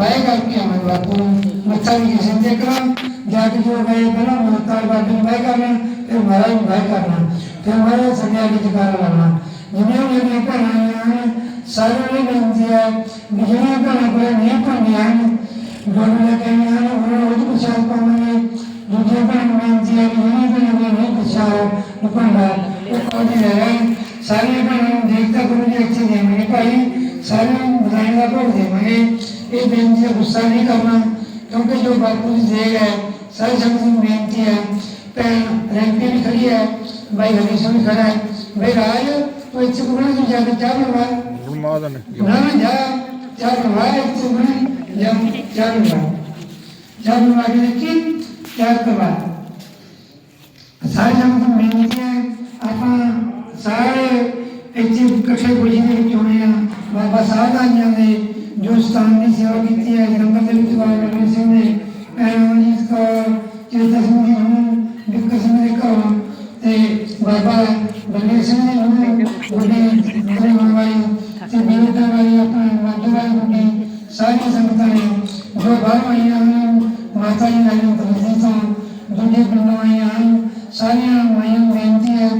Bye ਕਰਕੇ ਆਵਾਂ ਬਾਪੂ ਮੱਥਾ ਵੀ ਕਿਸੇ ਕਰਾਂ ਜਾ ਕੇ ਜੋ ਗਏ, ਪਹਿਲਾਂ ਮਾਤਾ ਬਾਬੇ ਨੂੰ ਬਾਏ ਕਰਨਾ, ਫਿਰ ਮਹਾਰਾਜ ਨੂੰ ਬਾਏ ਕਰਨਾ। ਫਿਰ ਮਹਾਰਾਜ ਸੰਗਿਆ ਦੀ ਜਗਾਰ ਲਾਉਣਾ। ਜਿਵੇਂ ਮੇਰੀਆਂ ਭੈਣਾਂ ਆਈਆਂ ਨੇ ਨੂੰ ਬੇਨਤੀ ਹੈ ਵੀ ਜਿਹੜੀਆਂ ਭੈਣਾਂ ਕੋਲ ਨਹੀਂ ਪੜ੍ਹੀਆਂ ਹਨ, ਗੁਰੂ ਕਹਿੰਦੇ ਹਨ ਉਹਨਾਂ ਨੂੰ ਪ੍ਰਸ਼ਾਦ ਪਾਵਾਂਗੇ। ਦੂਜੀਆਂ ਭੈਣਾਂ ਨੂੰ ਬੇਨਤੀ ਹੈ ਕਿ ਜਿਹੜੀਆਂ ਭੈਣਾਂ ਕੋਲ ਨਹੀਂ ਪ੍ਰਸ਼ਾਦ ਨਿਪੰਡਾ ਉਹ ਕੋਈ ਹੈ? ਸਾਰੀਆਂ ਭੈਣਾਂ ਨੂੰ ਦੇਖਦਾ ਗੁਰੂ ਜੀ ਅੱਛੇ ਦੇਵਾਂਗੇ ਭਾਈ ਸਾਰਿਆਂ ਨੂੰ ਬਧਾਈ ਦਾ ਭੋਗ ਦੇਵਾਂਗੇ। ਇਹ ਬੇਨਤੀ ਦਾ ਗੁੱਸਾ ਨਹੀਂ ਕਰਨਾ ਕਿਉਂਕਿ ਜੋ ਬਾਪੂ ਦੀ ਦੇਗ ਹੈ ਸਾਰੀ ਸੰਗਤ ਨੂੰ ਬੇਨਤੀ ਹੈ। ਭੈਣ ਰੈਂਪੀ ਵੀ ਖੜੀ ਹੈ ਭਾਈ ਹਰੀਸ਼ ਵੀ ਖੜਾ ਹੈ। ਭਾਈ ਰਾਜ ਤੂੰ ਇੱਥੇ ਗੁਰੂ ਜੀ ਜਾ ਕੇ ਚਾਹ ਬਣਵਾ? ਗੁਰਮਾਦ ਨੇ ਨਾ ਨਾ ਜਾ ਚਾਹ ਬਣਵਾ ਇੱਥੇ ਗੁਰੂ ਜਾ ਚਾਹ ਬਣਵਾ। ਚਾਹ ਬਣਵਾ ਕੇ ਦੇਖੀ ਚਾਹ ਕਰਵਾ। ਸਾਰੇ ਸੰਗਤ ਨੂੰ ਬੇਨਤੀ ਹੈ। ਆਪਾਂ ਸਾਰੇ ਇੱਥੇ ਇਕੱਠੇ ਜੀ ਦੇ ਵਿੱਚ ਹੋਏ ਆ। ਬਾਬਾ ਸਾਹਿਬ ਜੀ ਦੇ ਜੋ ਸਥਾਨ ਦੀ ਸੇਵਾ ਕੀਤੀ ਹੈ, ਜਲੰਧਰ ਦੇ ਵਿੱਚ ਬਾਬਾ ਰਮਨ ਸਿੰਘ ਨੇ। ਅਮਰਜੀਤ ਕੌਰ ਚੇਤਾ ਸਿੰਘ ਜੀ ਨੂੰ ਵਿਕਰ ਸਿੰਘ ਦੇ ਘਰੋਂ ਤੇ ਬਾਬਾ ਬਲਵੀਰ ਸਿੰਘ ਜੀ ਨੂੰ ਉਹਦੇ ਮੇਰੇ ਵਾਲੀ ਤੇ ਬੇਨਤਾ ਵਾਲੀ, ਆਪਣਾ ਵਾਜੂ ਗੁੱਡੀ, ਸਾਰੀਆਂ ਸੰਗਤਾਂ ਨੇ, ਜੋ ਬਾਹਰ ਆਈਆਂ ਹਨ, ਮਾਤਾ ਜੀ ਨਾਲ ਤਰਸੀ ਤੋਂ ਦੂਜੇ ਪਿੰਡੋਂ ਆਈਆਂ ਹਨ, ਸਾਰੀਆਂ ਮਾਈਆਂ ਨੂੰ ਬੇਨਤੀ ਹੈ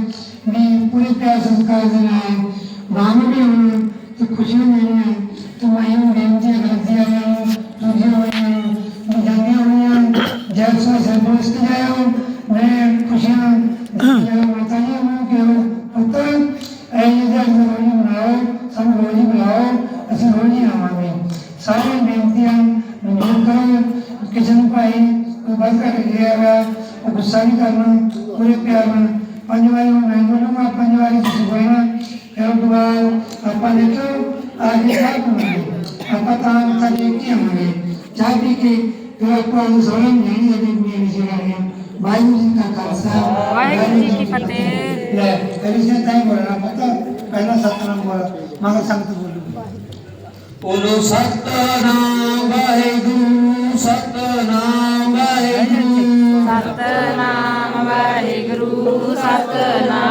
ਵੀ ਪੂਰੇ ਪਿਆਰ ਸੰਸਕਾਰ ਦੇ ਨਾਲ ਬਾਹਰ ਵੀ ਹੋਣ ਤੇ ਖੁਸ਼ੀਆਂ ਮਿਲਣੀਆਂ ਤੇ ਮਾਈਆਂ ਨੂੰ ਬੇਨਤੀ ਹੈ ਗਲਤੀ ਆਈਆਂ ਨੂੰ ਦੂਜੀਆਂ ਹੋਈਆਂ ਨੂੰ ਸੋ ਸਰਪੰਚ ਕੇ ਜਾਇਆ ਮੈਂ ਖੁਸ਼ੀਆਂ ਜਦੋਂ ਮਾਤਾ ਜੀ ਨੂੰ ਕਿਹਾ ਪੁੱਤ ਐ ਜਿਹੜਾ ਰੋਣੀ ਬਣਾਓ ਸਾਨੂੰ ਰੋਣੀ ਬੁਲਾਓ ਅਸੀਂ ਰੋਣੀ ਆਵਾਂਗੇ ਸਾਰੀਆਂ ਬੇਨਤੀਆਂ ਮਨਜ਼ੂਰ ਕਰੋ ਕਿਸੇ ਨੂੰ ਭਾਈ ਕੋਈ ਬਾਤ ਕਰ ਗਿਆ ਵਾ ਉਹ ਗੁੱਸਾ ਨਹੀਂ ਕਰਨਾ ਪੂਰੇ ਪਿਆਰ ਨਾਲ ਪੰਜ ਵਾਰੀ ਮੈਂ ਬੋਲੂੰਗਾ ਪੰਜ ਵਾਰੀ ਤੁਸੀਂ ਬੋਲਣਾ ਕਿਉਂਕਿ ਆਪਾਂ ਨੇ ਤਾਂ ਆਗੇ ਸਾਥ ਬਣਾਏ ਆਪਾਂ ਤਾਂ ਤਾਂ ਇਹ ਕੀ ਹੋਵੇ ਚਾਹਤੀ ਕਿ ਜੋ ਆਪਾਂ ਨੂੰ ਸਮਝ ਨਹੀਂ ਆਦੀ ਦੁਨੀਆ ਵਿੱਚ ਰਹਿਣਾ ਵਾਹਿਗੁਰੂ ਜੀ ਦਾ ਖਾਲਸਾ। ਵਾਹਿਗੁਰੂ ਜੀ ਕੀ ਫਤਿਹ। ਲੈ ਕਰੀ ਸੇ ਤਾਂ ਬੋਲਣਾ ਪਤਾ। ਪਹਿਲਾਂ ਸਤਨਾਮ ਬੋਲ ਮਗਰ ਸੰਗਤ ਬੋਲੂ। ਉਦੋਂ ਸਤਨਾਮ ਵਾਹਿਗੁਰੂ ਸਤਨਾਮ ਵਾਹਿਗੁਰੂ। ਸਤਨਾਮ ਵਾਹਿਗੁਰੂ ਸਤਨਾਮ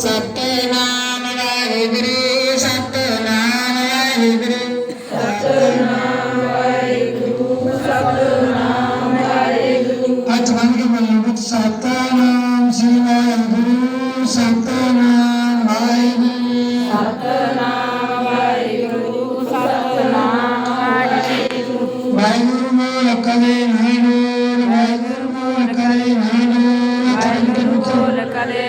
ਸਤਨਾਮ ਵਾਹਿਗੁਰੂ ਸਤਨਾਮ ਵਾਹਿਗੁਰੂ। ਸਤਨਾਮ ਵਾਹਿਗੁਰੂ ਸਤਨਾਮ ਵਾਹਿਗੁਰੂ ਅੱਜ ਬੰਦ ਕੇ ਬੋਲੋ ਬੁੱਧ ਸਤਨਾਮ ਸ੍ਰੀ ਵਾਹਿਗੁਰੂ, ਸਤਨਾਮ ਵਾਹਿਗੁਰੂ। ਸਤਨਾਮ ਵਾਹਿਗੁਰੂ ਸਤਨਾਮ ਵਾਹਿਗੁਰੂ ਵਾਹਿਗੁਰੂ ਮੋਲ ਕਦੇ ਨਹੀਂ ਵਾਹਿਗੁਰੂ ਮੋਲ ਕਦੇ ਨਹੀਂ ਵਾਹਿਗੁਰੂ ਮੋਲ ਕਦੇ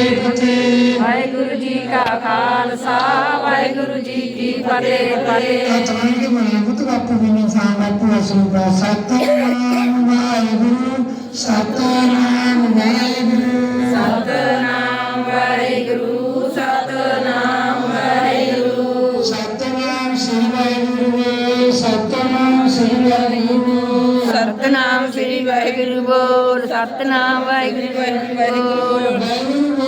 ਕੀ ਫਤਿਹ। ਵਾਹਿਗੁਰੂ ਜੀ ਕਾ ਖਾਲਸਾ ਵਾਹਿਗੁਰੂ ਜੀ ਕੀ ਫਤਿਹ ਫਤਿਹ। ਆਤਮਾਨ ਕੇ ਬਣਾ ਬੁੱਤ ਬਾਪੂ ਵੀ ਨਹੀਂ ਸਾਂ ਬਾਪੂ ਅਸੂਬਾ ਸਤਨਾਮ ਵਾਹਿਗੁਰੂ ਸਤਨਾਮ ਵਾਹਿਗੁਰੂ। ਸਤਨਾਮ ਵਾਹਿਗੁਰੂ ਸਤਨਾਮ ਵਾਹਿਗੁਰੂ। ਸਤਨਾਮ ਸ੍ਰੀ ਵਾਹਿਗੁਰੂ ਸਤਨਾਮ ਸ੍ਰੀ ਵਾਹਿਗੁਰੂ। ਸਤਨਾਮ ਸ੍ਰੀ ਵਾਹਿਗੁਰੂ ਬੋਲ ਸਤਨਾਮ ਵਾਹਿਗੁਰੂ ਵਾਹਿਗੁਰੂ